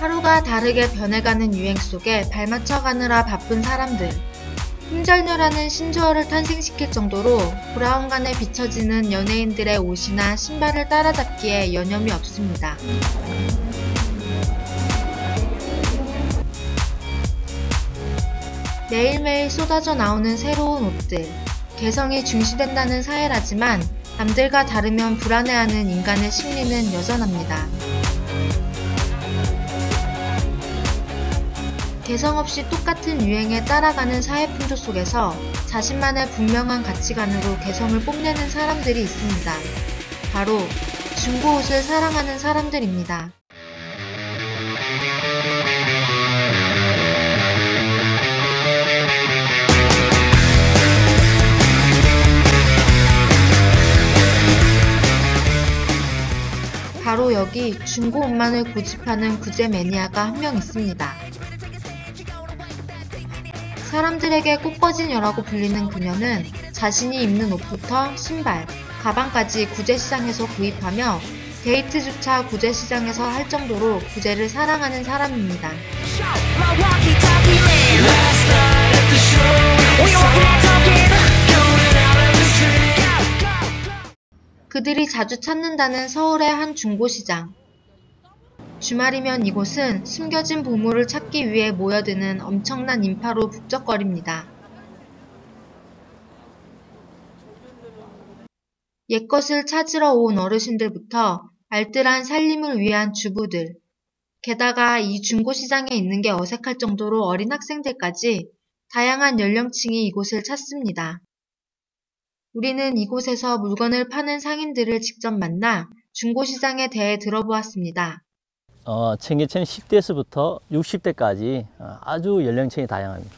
하루가 다르게 변해가는 유행 속에 발맞춰 가느라 바쁜 사람들. 힘절녀라는 신조어를 탄생시킬 정도로 브라운관에 비춰지는 연예인들의 옷이나 신발을 따라잡기에 여념이 없습니다. 매일매일 쏟아져 나오는 새로운 옷들. 개성이 중시된다는 사회라지만 남들과 다르면 불안해하는 인간의 심리는 여전합니다. 개성 없이 똑같은 유행에 따라가는 사회 풍조 속에서 자신만의 분명한 가치관으로 개성을 뽐내는 사람들이 있습니다. 바로 중고 옷을 사랑하는 사람들입니다. 바로 여기 중고 옷만을 고집하는 구제 매니아가 한 명 있습니다. 사람들에게 꽃거진녀라고 불리는 그녀는 자신이 입는 옷부터 신발, 가방까지 구제시장에서 구입하며 데이트조차 구제시장에서 할 정도로 구제를 사랑하는 사람입니다. 그들이 자주 찾는다는 서울의 한 중고시장. 주말이면 이곳은 숨겨진 보물을 찾기 위해 모여드는 엄청난 인파로 북적거립니다. 옛것을 찾으러 온 어르신들부터 알뜰한 살림을 위한 주부들, 게다가 이 중고시장에 있는 게 어색할 정도로 어린 학생들까지 다양한 연령층이 이곳을 찾습니다. 우리는 이곳에서 물건을 파는 상인들을 직접 만나 중고시장에 대해 들어보았습니다. 어, 청계천 10대에서부터 60대까지 아주 연령층이 다양합니다.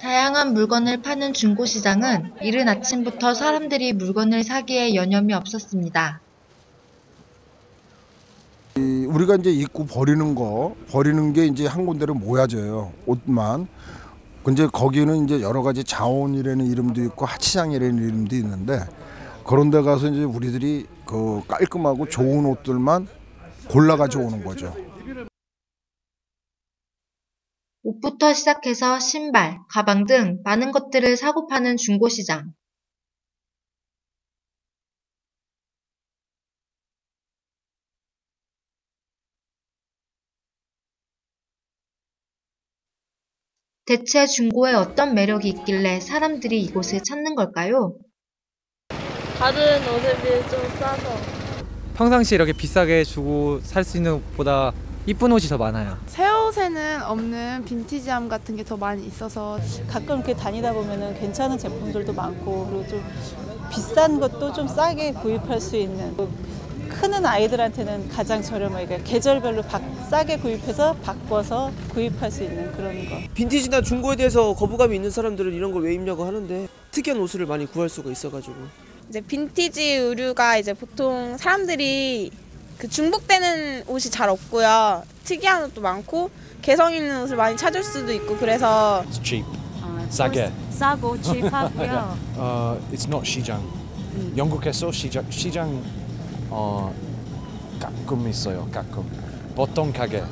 다양한 물건을 파는 중고시장은 이른 아침부터 사람들이 물건을 사기에 여념이 없었습니다. 우리가 이제 입고 버리는 거 버리는 게 이제 한 군데로 모여져요 옷만 근데 거기는 이제 여러 가지 자원이라는 이름도 있고 하치장이라는 이름도 있는데 그런 데 가서 이제 우리들이 그 깔끔하고 좋은 옷들만 골라 가지고 오는 거죠. 옷부터 시작해서 신발, 가방 등 많은 것들을 사고 파는 중고시장. 대체 중고에 어떤 매력이 있길래 사람들이 이곳을 찾는 걸까요? 다른 옷에 비해 좀 싸서 평상시 이렇게 비싸게 주고 살 수 있는 옷보다 이쁜 옷이 더 많아요. 새 옷에는 없는 빈티지함 같은 게 더 많이 있어서 가끔 이렇게 다니다 보면은 괜찮은 제품들도 많고 그리고 좀 비싼 것도 좀 싸게 구입할 수 있는 크는 아이들한테는 가장 저렴하게 계절별로 바, 싸게 구입해서 바꿔서 구입할 수 있는 그런 거. 빈티지나 중고에 대해서 거부감이 있는 사람들은 이런 걸 왜 입냐고 하는데 특이한 옷을 많이 구할 수가 있어가지고 이제 빈티지 의류가 이제 보통 사람들이 그 중복되는 옷이 잘 없고요. 특이한 옷도 많고 개성 있는 옷을 많이 찾을 수도 있고 그래서 It's cheap. 싸게. 싸고 cheap하고요. uh, it's not 시장. 영국에서 시장 시장 어 가끔 있어요. 가끔. 보통 가게.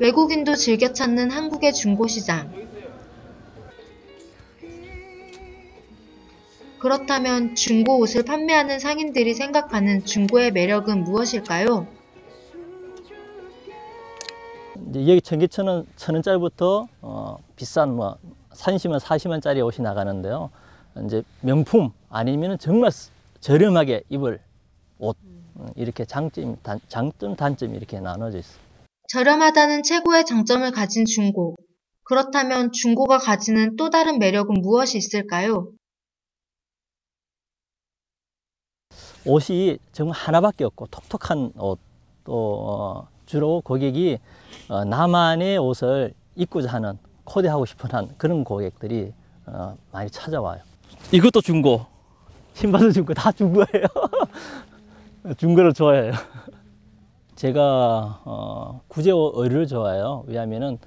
외국인도 즐겨 찾는 한국의 중고시장. 그렇다면 중고 옷을 판매하는 상인들이 생각하는 중고의 매력은 무엇일까요? 이제 여기 청계천은 천 원짜리부터 어, 비싼 뭐 30만 40만짜리 옷이 나가는데요. 이제 명품 아니면 정말 저렴하게 입을 옷 어, 이렇게 장점 단, 장점 단점이 이렇게 나눠져 있어요. 저렴하다는 최고의 장점을 가진 중고. 그렇다면 중고가 가지는 또 다른 매력은 무엇이 있을까요? 옷이 정말 하나밖에 없고 톡톡한 옷, 또 어, 주로 고객이 어, 나만의 옷을 입고자 하는 코디하고 싶어하는 그런 고객들이 어, 많이 찾아와요. 이것도 중고, 신발도 중고, 다 중고예요. 중고를 좋아해요. 제가 어, 구제 의류를 좋아해요. 왜냐하면은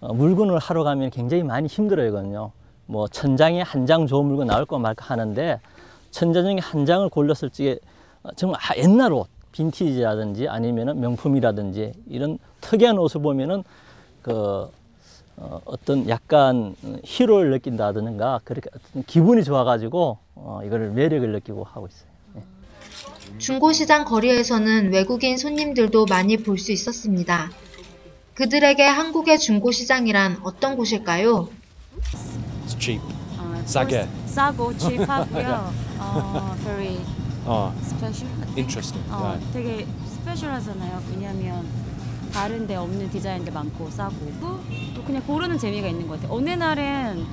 어, 물건을 하러 가면 굉장히 많이 힘들어요,거든요. 뭐 천장에 한 장 좋은 물건 나올 거 말까 하는데 천장 중에 한 장을 골랐을 적에 어, 정말 옛날 옷, 빈티지라든지 아니면은 명품이라든지 이런 특이한 옷을 보면은 그 어, 어떤 약간 희로를 느낀다든가 그렇게 어떤 기분이 좋아가지고 어, 이거를 매력을 느끼고 하고 있어요. 중고시장 거리에서는 외국인 손님들도 많이 볼 수 있었습니다. 그들에게 한국의 중고시장이란 어떤 곳일까요? It's cheap. 어, 싸게. 싸고 칩하고요. 어, very 어, special. I think. interesting. 어, right. 되게 스페셜하잖아요. 왜냐면 다른 데 없는 디자인들 많고 싸고 또, 또 그냥 고르는 재미가 있는 것 같아요. 어느 날은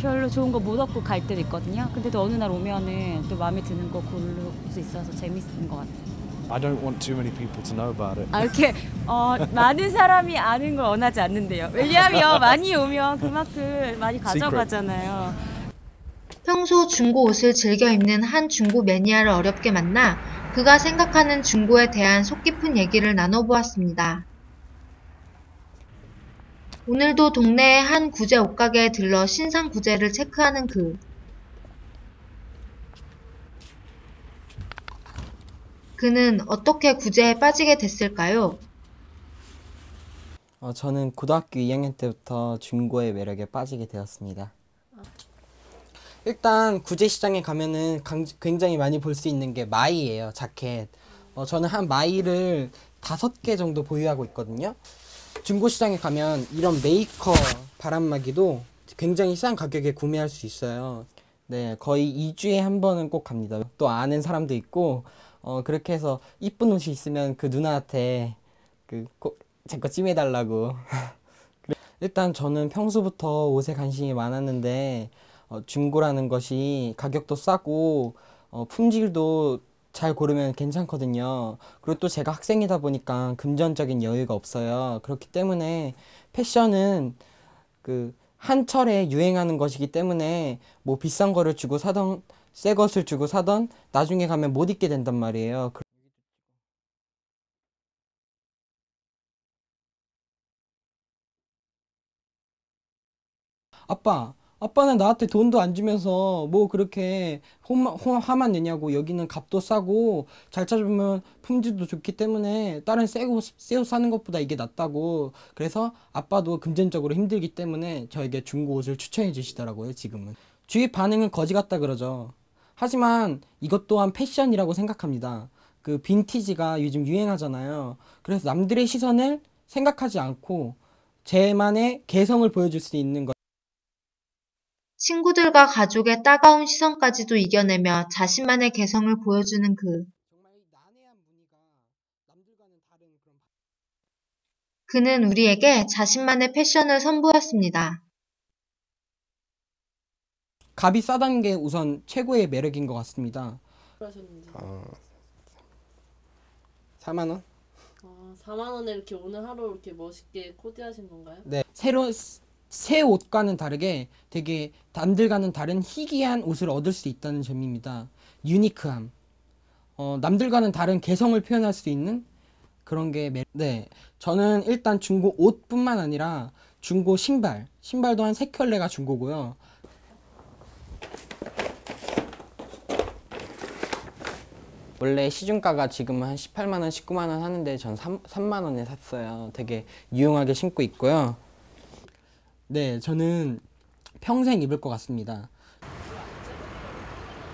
별로 좋은 거 못 얻고 갈 때도 있거든요. 근데 또 어느 날 오면은 또 마음에 드는 거 고를 수 있어서 재밌는 것 같아요. I don't want too many people to know about it. 아, 이렇게 어, 많은 사람이 아는 걸 원하지 않는데요. 왜냐하면 많이 오면 그만큼 많이 가져가잖아요. 평소 중고 옷을 즐겨 입는 한 중고 매니아를 어렵게 만나 그가 생각하는 중고에 대한 속 깊은 얘기를 나눠보았습니다. 오늘도 동네의 한 구제 옷가게에 들러 신상 구제를 체크하는 그. 그는 어떻게 구제에 빠지게 됐을까요? 어, 저는 고등학교 2학년 때부터 중고의 매력에 빠지게 되었습니다. 일단 구제시장에 가면은 강- 굉장히 많이 볼 수 있는 게 마이예요, 자켓. 어, 저는 한 마이를 다섯 개 정도 보유하고 있거든요. 중고시장에 가면 이런 메이커 바람막이도 굉장히 싼 가격에 구매할 수 있어요. 네, 거의 2주에 한 번은 꼭 갑니다. 또 아는 사람도 있고, 어, 그렇게 해서 이쁜 옷이 있으면 그 누나한테 그, 제거 찜해달라고. 일단 저는 평소부터 옷에 관심이 많았는데, 어, 중고라는 것이 가격도 싸고, 어, 품질도 잘 고르면 괜찮거든요. 그리고 또 제가 학생이다 보니까 금전적인 여유가 없어요. 그렇기 때문에 패션은 그 한철에 유행하는 것이기 때문에 뭐 비싼 거를 주고 사던 새 것을 주고 사던 나중에 가면 못 입게 된단 말이에요. 그- 아빠, 아빠는 나한테 돈도 안 주면서 뭐 그렇게 혼, 혼, 화만 내냐고 여기는 값도 싸고 잘 찾아보면 품질도 좋기 때문에 다른 새옷 새옷 사는 것보다 이게 낫다고. 그래서 아빠도 금전적으로 힘들기 때문에 저에게 중고 옷을 추천해 주시더라고요 지금은. 주위 반응은 거지 같다 그러죠. 하지만 이것 또한 패션이라고 생각합니다. 그 빈티지가 요즘 유행하잖아요. 그래서 남들의 시선을 생각하지 않고 제만의 개성을 보여줄 수 있는 것 친구들과 가족의 따가운 시선까지도 이겨내며 자신만의 개성을 보여주는 그. 그는 우리에게 자신만의 패션을 선보였습니다. 값이 싸다는 게 우선 최고의 매력인 것 같습니다. 하셨는지. 어, 4만 원? 아, 4만 원에 이렇게 오늘 하루 이렇게 멋있게 코디하신 건가요? 네. 새로 새 옷과는 다르게 되게 남들과는 다른 희귀한 옷을 얻을 수 있다는 점입니다. 유니크함. 어, 남들과는 다른 개성을 표현할 수 있는 그런 게 매... 네. 저는 일단 중고 옷뿐만 아니라 중고 신발, 신발도 한 세 켤레가 중고고요. 원래 시중가가 지금 한 18만 원, 19만 원 하는데 전 3, 3만 원에 샀어요. 되게 유용하게 신고 있고요. 네, 저는 평생 입을 것 같습니다.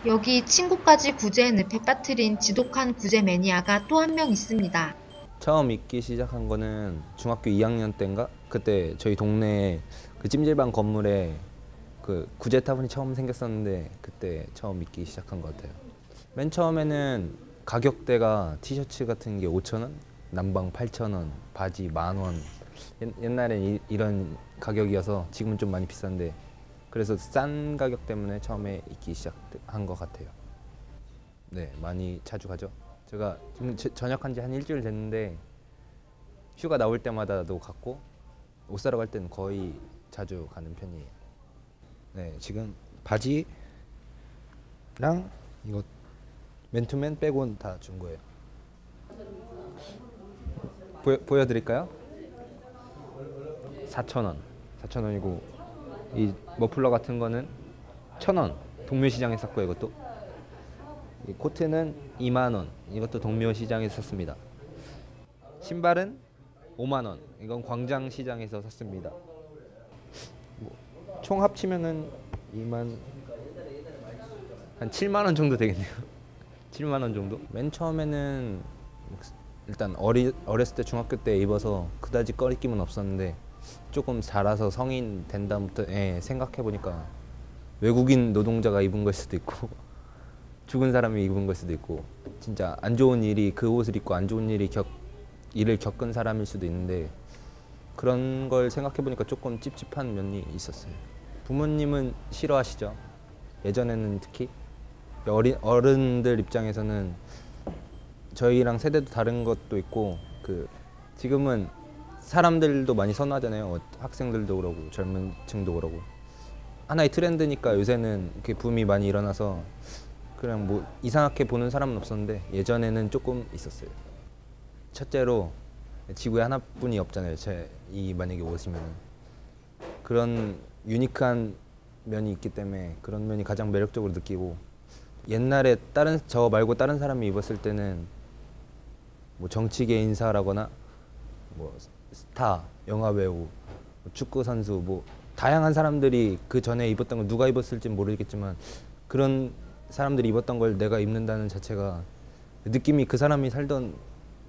여기 친구까지 구제의 늪에 빠뜨린 지독한 구제 매니아가 또 한 명 있습니다. 처음 입기 시작한 거는 중학교 2학년 때인가? 그때 저희 동네 그 찜질방 건물에 그 구제 타분이 처음 생겼었는데 그때 처음 입기 시작한 것 같아요. 맨 처음에는 가격대가 티셔츠 같은 게 5,000원, 남방 8,000원, 바지 만 원. 옛날엔 이, 이런 가격이어서 지금은 좀 많이 비싼데 그래서 싼 가격 때문에 처음에 입기 시작한 것 같아요. 네, 많이 자주 가죠. 제가 지금 제- 전역한 지 한 일주일 됐는데 휴가 나올 때마다도 갔고 옷 사러 갈 때는 거의 자주 가는 편이에요. 네, 지금 바지랑 이거 맨투맨 빼고는 다준 거예요. 보여, 보여드릴까요? 4,000원. 4,000원이고 이 머플러 같은 거는 1,000원. 동묘시장에 샀고요, 이것도. 이 코트는 2만 원. 이것도 동묘 시장에서 샀습니다. 신발은 5만 원. 이건 광장 시장에서 샀습니다. 뭐, 총 합치면은 2만 한 7만 원 정도 되겠네요. 7만 원 정도? 맨 처음에는 일단 어리, 어렸을 때 중학교 때 입어서 그다지 꺼리낌은 없었는데 조금 자라서 성인 된 다음부터 예, 생각해 보니까 외국인 노동자가 입은 걸 수도 있고 죽은 사람이 입은 걸 수도 있고 진짜 안 좋은 일이 그 옷을 입고 안 좋은 일이 겪 일을 겪은 사람일 수도 있는데 그런 걸 생각해 보니까 조금 찝찝한 면이 있었어요. 부모님은 싫어하시죠. 예전에는 특히 어린 어른들 입장에서는 저희랑 세대도 다른 것도 있고 그 지금은 사람들도 많이 선호하잖아요. 어, 학생들도 그러고 젊은 층도 그러고 하나의 트렌드니까 요새는 그 붐이 많이 일어나서 그냥 뭐 이상하게 보는 사람은 없었는데 예전에는 조금 있었어요. 첫째로 지구에 하나뿐이 없잖아요. 제 이 만약에 오시면 그런 유니크한 면이 있기 때문에 그런 면이 가장 매력적으로 느끼고 옛날에 다른 저 말고 다른 사람이 입었을 때는 뭐 정치계 인사라거나 뭐 스타, 영화 배우, 뭐 축구 선수 뭐 다양한 사람들이 그 전에 입었던 걸 누가 입었을지 모르겠지만 그런 사람들이 입었던 걸 내가 입는다는 자체가 느낌이 그 사람이 살던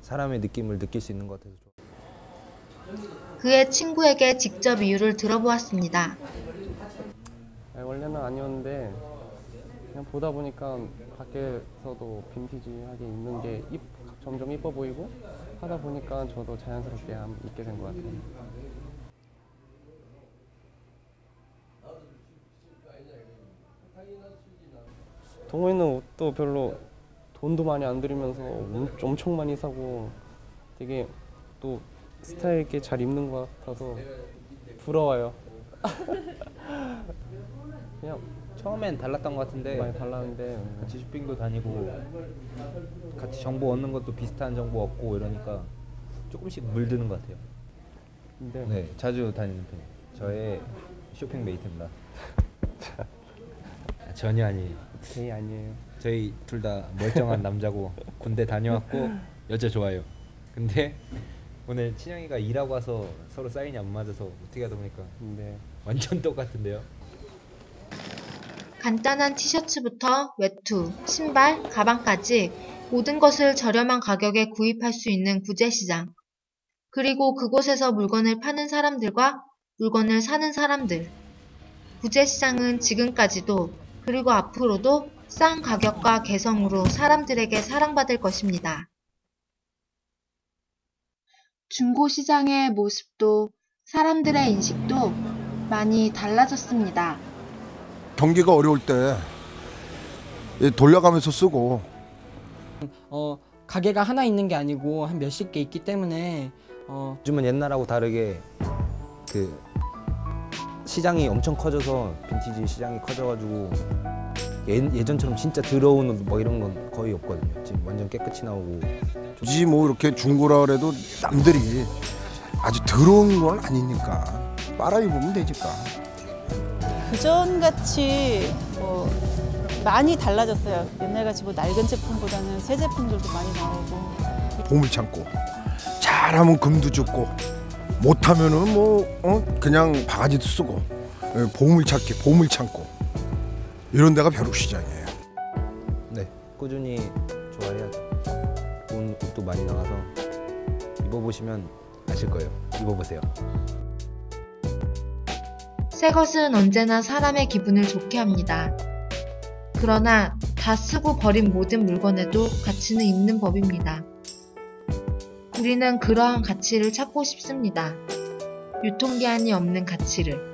사람의 느낌을 느낄 수 있는 것 같아서 좋아요. 그의 친구에게 직접 이유를 들어보았습니다. 아니, 원래는 아니었는데 그냥 보다 보니까 밖에서도 빈티지하게 입는 게 입, 점점 이뻐 보이고 하다 보니까 저도 자연스럽게 한- 입게 된 것 같아요. 동호회는 옷도 별로 돈도 많이 안 들이면서 엄- 엄청 많이 사고 되게 또 스타일 있게 잘 입는 것 같아서 부러워요. 그냥 처음엔 달랐던 것 같은데 많이 달랐는데 같이 쇼핑도 다니고 같이 정보 얻는 것도 비슷한 정보 얻고 이러니까 조금씩 물드는 것 같아요. 네. 네, 자주 다니는 편. 저의 쇼핑 메이트입니다. 아, 전혀 아니에요. 네 아니에요. 저희 둘 다 멀쩡한 남자고 군대 다녀왔고 여자 좋아해요. 근데 오늘 친영이가 일하고 와서 서로 사인이 안 맞아서 어떻게 하다 보니까 네. 완전 똑같은데요. 간단한 티셔츠부터 외투, 신발, 가방까지 모든 것을 저렴한 가격에 구입할 수 있는 구제시장. 그리고 그곳에서 물건을 파는 사람들과 물건을 사는 사람들. 구제시장은 지금까지도 그리고 앞으로도 싼 가격과 개성으로 사람들에게 사랑받을 것입니다. 중고시장의 모습도 사람들의 인식도 많이 달라졌습니다. 경기가 어려울 때이 돌려가면서 쓰고. 어, 가게가 하나 있는 게 아니고 한 몇십 개 있기 때문에 어, 요즘은 옛날하고 다르게 그 시장이 엄청 커져서 빈티지 시장이 커져가지고 예, 예전처럼 진짜 더러운 옷 뭐 이런 건 거의 없거든요. 지금 완전 깨끗이 나오고. 굳이 뭐 이렇게 중고라 그래도 남들이 아주 더러운 건 아니니까 빨아 입으면 되니까 그전 같이 뭐 많이 달라졌어요. 옛날 같이 뭐 낡은 제품보다는 새 제품들도 많이 나오고 보물 창고 잘하면 금도 죽고 못하면은 뭐 어? 그냥 바가지도 쓰고 예, 보물 찾기 보물 창고 이런 데가 벼룩 시장이에요. 네 꾸준히 좋아해야죠. 좋은 옷도 많이 나와서 입어보시면 아실 거예요. 입어보세요. 새 것은 언제나 사람의 기분을 좋게 합니다. 그러나 다 쓰고 버린 모든 물건에도 가치는 있는 법입니다. 우리는 그러한 가치를 찾고 싶습니다. 유통기한이 없는 가치를.